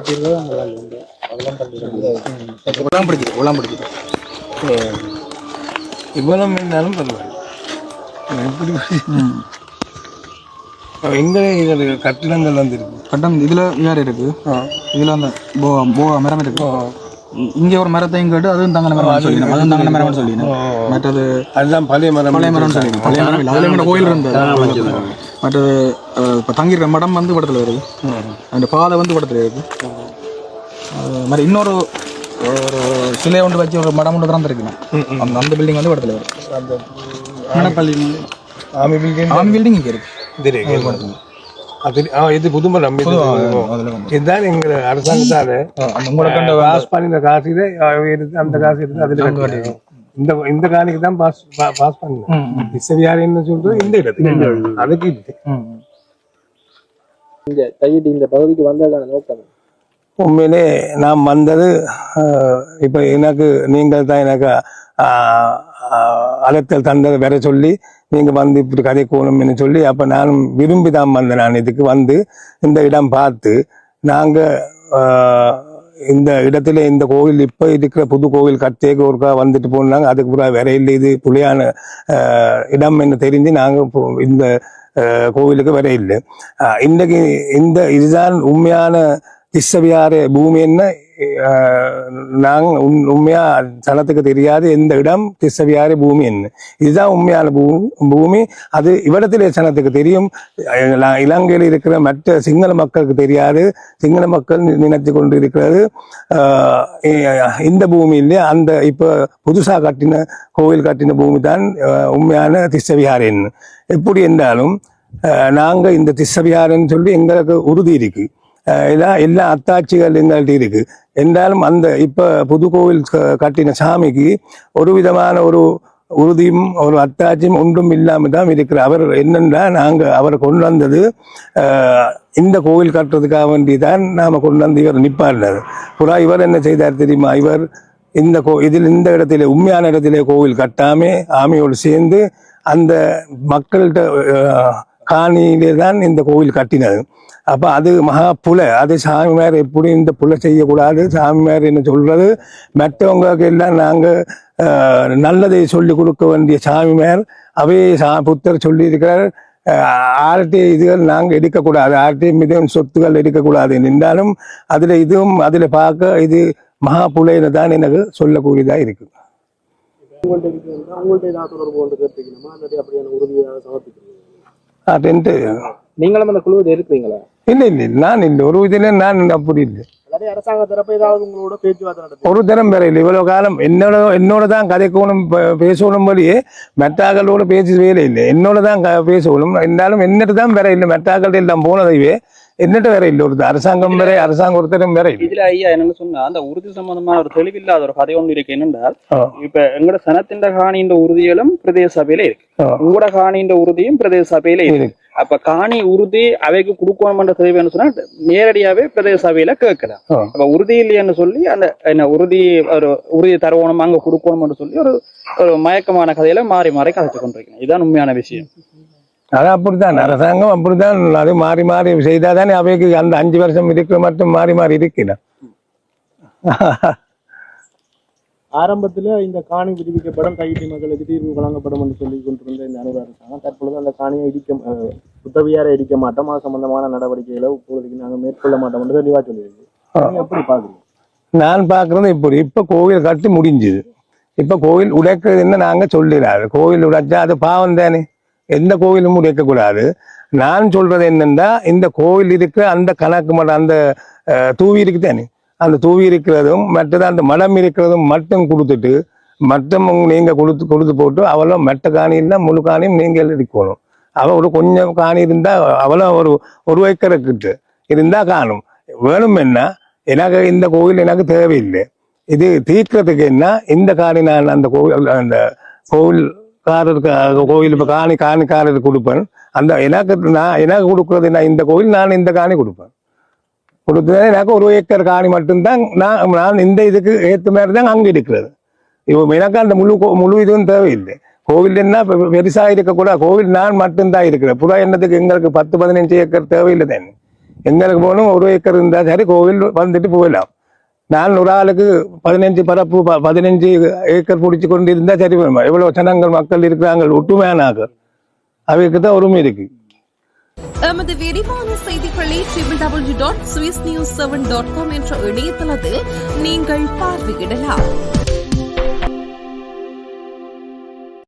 இருபது அதெல்லாம் உலாம் பிடிக்குது உலாம் பிடிக்குது இருந்தாலும் பரவாயில்ல எப்படி எங்க கட்டிடங்கள் வந்து இருக்கு கட்டம் இதுல வேற இருக்கு இதுல அந்த போ போ மரம் இருக்கு இங்க ஒரு மரத்தையும் கேட்டு அதுவும் தங்கன மரம் சொல்லிடணும் அதுவும் தங்கன மரம் சொல்லிடணும் மற்றது அதுதான் பழைய மரம் பழைய மரம் சொல்லிடணும் பழைய மரம் இல்லை கோயில் இருந்தது மற்றது இப்போ இப்ப தங்கியிருக்க மடம் வந்து படத்துல வருது அந்த பாதை வந்து படத்துல இருக்கு அது மாதிரி இன்னொரு ஒரு சிலை ஒன்று வச்சு ஒரு மடம் ஒன்று திறந்துருக்குண்ணா அந்த அந்த பில்டிங் வந்து படத்துல வருது அந்த மணப்பள்ளி ஆமி பில்டிங் ஆம் பில்டிங் இங்க இருக்கு. இது இருக்கு. அது இது வந்து இதுதான் எங்க அரசாங்கத்தால அந்த உங்களை கண்ட பாஸ் பண்ணின காசு இதை அந்த காசு எடுத்து அதுல. இந்த இந்த காணிக்கு தான் பாஸ் பாஸ் பண்ணேன். விசவியாரின்னு சொல்றது இந்த இடத்துக்கு. அதுக்கு இந்த கையிட்டு இந்த பகுதிக்கு வந்ததுக்கான நோக்கம் உண்மையிலே நான் வந்தது ஆஹ், இப்ப எனக்கு நீங்கள் தான் எனக்கு ஆஹ், அழைத்தல் தந்தது வேற சொல்லி நீங்க வந்து இப்படி கதை கூணும்னு சொல்லி அப்ப நானும் விரும்பி தான் வந்தேன். நான் இதுக்கு வந்து இந்த இடம் பார்த்து நாங்க ஆஹ், இந்த இடத்துல இந்த கோவில் இப்ப இருக்கிற புது கோவில் கட்டேக்கு ஒருக்கா வந்துட்டு போனாங்க. அதுக்கு பிறகு வேற இல்லை இது புலியான இடம் என்று தெரிஞ்சு நாங்க இந்த கோவிலுக்கு வர இல்லை இன்றைக்கு இந்த இதுதான் உண்மையான திஸ்ஸவியார பூமி என்ன நாங்கள் உண்மையா சனத்துக்கு தெரியாது. எந்த இடம்? திஸ்ஸவியார பூமி என்ன. இதுதான் உண்மையான பூமி பூமி. அது இவ்விடத்திலே சனத்துக்கு தெரியும். இலங்கையில் இருக்கிற மற்ற சிங்கள மக்களுக்கு தெரியாது. சிங்கள மக்கள் நினைத்து கொண்டு இருக்கிறது ஆஹ் இந்த பூமியிலே அந்த இப்ப புதுசா கட்டின கோவில் கட்டின பூமி தான் உண்மையான திஸ்ஸவியாரன் எப்படி என்றாலும் நாங்கள் நாங்க இந்த திஸ்ஸவியாரன்னு சொல்லி எங்களுக்கு உறுதி இருக்கு. இதான் எல்லா அத்தாட்சிகள் எங்கள்கிட்ட இருக்கு. என்றாலும் அந்த இப்ப புது கோவில் க- கட்டின சாமிக்கு ஒரு விதமான ஒரு உறுதியும் ஒரு அத்தாட்சியும் ஒன்றும் இல்லாமல் தான் இருக்கிற அவர் என்னன்னா நாங்கள் அவரை கொண்டு வந்தது இந்த கோவில் கட்டுறதுக்காக வேண்டி தான் நாம கொண்டு வந்து இவர் நிப்பாடினார் புறா இவர் என்ன செய்தார் தெரியுமா? இவர் இந்த கோ இதில் இந்த இடத்துல உண்மையான இடத்திலே கோவில் கட்டாமே ஆமையோடு சேர்ந்து அந்த மக்கள்கிட்ட காணியிலே தான் இந்த கோவில் கட்டினது. அப்ப அது மகா புலை. அது சாமிமார் எப்படி இந்த புல செய்யக்கூடாது? சாமிமார் என்ன சொல்றது? மற்றவங்களுக்கு எல்லாம் நாங்க நல்லதை சொல்லி கொடுக்க வேண்டிய சாமிமார் அவையே சா புத்தர் சொல்லியிருக்கிறார். ஆர்டி இதுகள் நாங்க எடுக்கக்கூடாது. ஆர்டி மிதம் சொத்துகள் எடுக்கக்கூடாது என்றாலும் அதில் இதுவும் அதில் பார்க்க இது மகா புலைன்னு தான் எனக்கு சொல்லக்கூடியதா இருக்கு. உங்கள்கிட்ட உங்கள்கிட்ட ஏதாவது தொடர்பு கொண்டு கேட்டுக்கணுமா இல்லாட்டி அப்படியான உறுதியாக சமர்ப்பிக்கிறீங்க அப்படின்ட்டு. நீங்களும் அந்த குழுவில் இருக்கிறீங்களா இல்லை இல்லை நான் இல்லை. ஒரு இதுல நான் அப்படி இல்லை. ஒரு தரம் வேற இல்லை. இவ்வளவு காலம் என்னோட என்னோட தான் கதைக்கணும் பேசணும் வழியே மெட்டாக்களோட பேசி வேலை இல்லை. என்னோட தான் பேசணும். இருந்தாலும் என்னட்டு தான் வேற இல்லை. மெட்டாக்கள் எல்லாம் போனதைவே என்னட்டு வேற இல்லை ஒரு அரசாங்கம் வேற அரசாங்கம் ஒருத்தரும் வேற இல்லை இதுல ஐயா என்னன்னு சொன்னா அந்த உறுதி சம்பந்தமான ஒரு தெளிவில்லாத ஒரு கதை ஒன்று இருக்கு என்னென்றால். இப்ப எங்கட சனத்தின் காணின்ற உறுதிகளும் பிரதேச சபையில இருக்கு. உங்களோட காணின்ற உறுதியும் பிரதேச சபையில இருக்கு. அப்ப காணி உறுதி அவைக்கு கொடுக்கணும்ன்ற தேவைன்னு சொன்னா நேரடியாவே பிரதேச சபையில கேட்கலாம். அப்ப உறுதி இல்லைன்னு சொல்லி அந்த என்ன உறுதி ஒரு உறுதி தருவணும் அங்க கொடுக்கணும்னு சொல்லி ஒரு ஒரு மயக்கமான கதையில மாறி மாறி கதைச்சு கொண்டிருக்கேன் இதுதான் உண்மையான விஷயம் அது அப்படித்தான். அரசாங்கம் அப்படித்தான். அது மாறி மாறி செய்தாதானே அவைக்கு அந்த அஞ்சு வருஷம் இருக்கிற மட்டும் மாறி மாறி இருக்கிறேன் ஆரம்பத்துல இந்த காணி விடுவிக்கப்படும். கையிட்டி மக்களுக்கு தீர்வு வழங்கப்படும் என்று சொல்லி கொண்டிருந்த இந்த அனுர அரசாங்கம் தற்பொழுது அந்த காணியை இடிக்க அஹ், புத்தவியாரை இடிக்க மாட்டோம். அது சம்பந்தமான நடவடிக்கைகளை இப்பொழுதுக்கு நாங்க மேற்கொள்ள மாட்டோம் என்று தெளிவா சொல்லியிருக்கு. எப்படி பாக்குறீங்க நான் பார்க்கறது இப்படி. இப்ப கோவில் கட்டி முடிஞ்சுது. இப்ப கோவில் உடைக்கிறது என்ன நாங்க சொல்லிடாது கோவில் உடைச்சா அது பாவம் தானே. எந்த கோவிலும் இருக்கக்கூடாது நான் சொல்றது என்னன்னா இந்த கோவில் இருக்கிற அந்த கணக்கு மட்டும் அந்த தூவி இருக்கு தானே? அந்த தூவி இருக்கிறதும் மற்றது அந்த மடம் இருக்கிறதும் மட்டும் கொடுத்துட்டு மட்டும் நீங்கள் நீங்க கொடுத்து கொடுத்து போட்டு அவ்வளோ மெட்ட காணி முழு காணியும் நீங்க இருக்கணும் அவள் ஒரு கொஞ்சம் காணி இருந்தால் அவ்வளோ ஒரு ஒரு ஏக்கர் கிட்ட காணும். வேணும் என்ன? எனக்கு இந்த கோவில் எனக்கு தேவையில்லை. இது தீர்க்கிறதுக்கு என்ன? இந்த காணி நான் அந்த கோவில் அந்த கோவில் காரருக்கு கோயில் இப்போ காணி காணிக்காரருக்கு கொடுப்பேன். அந்த எனக்கு நான் எனக்கு கொடுக்குறது நான் இந்த கோவில் நான் இந்த காணி கொடுப்பேன். கொடுத்தா எனக்கு ஒரு ஏக்கர் காணி மட்டும்தான் நான் நான் இந்த இதுக்கு ஏற்ற மாதிரி தான் அங்க இருக்கிறது. இப்போ எனக்கு அந்த முழு முழு இதுவும் தேவையில்லை. கோவில் என்ன பெருசாக பெருசா இருக்கக்கூடாது கோவில் நான் மட்டும்தான் இருக்கிறேன். புறா எண்ணத்துக்கு எங்களுக்கு பத்து பதினஞ்சு ஏக்கர் தேவையில்லை தானே. எங்களுக்கு போகணும் ஒரு ஏக்கர் இருந்தால் சரி கோவில் வந்துட்டு போயிடலாம் நான் ஒரு ஆளுக்கு பதினஞ்சு பரப்பு பதினஞ்சு ஏக்கர் பிடிச்சி கொண்டு இருந்தால் சரி வருமா எவ்வளவு ஜனங்கள் மக்கள் இருக்கிறாங்க ஒட்டுமையானாக அவைக்கு தான் உரிமை இருக்கு. எமது விரிவான செய்திகளை triple W dot Swiss news seven dot com என்ற இணையதளத்தில் நீங்கள் பார்வையிடலாம்.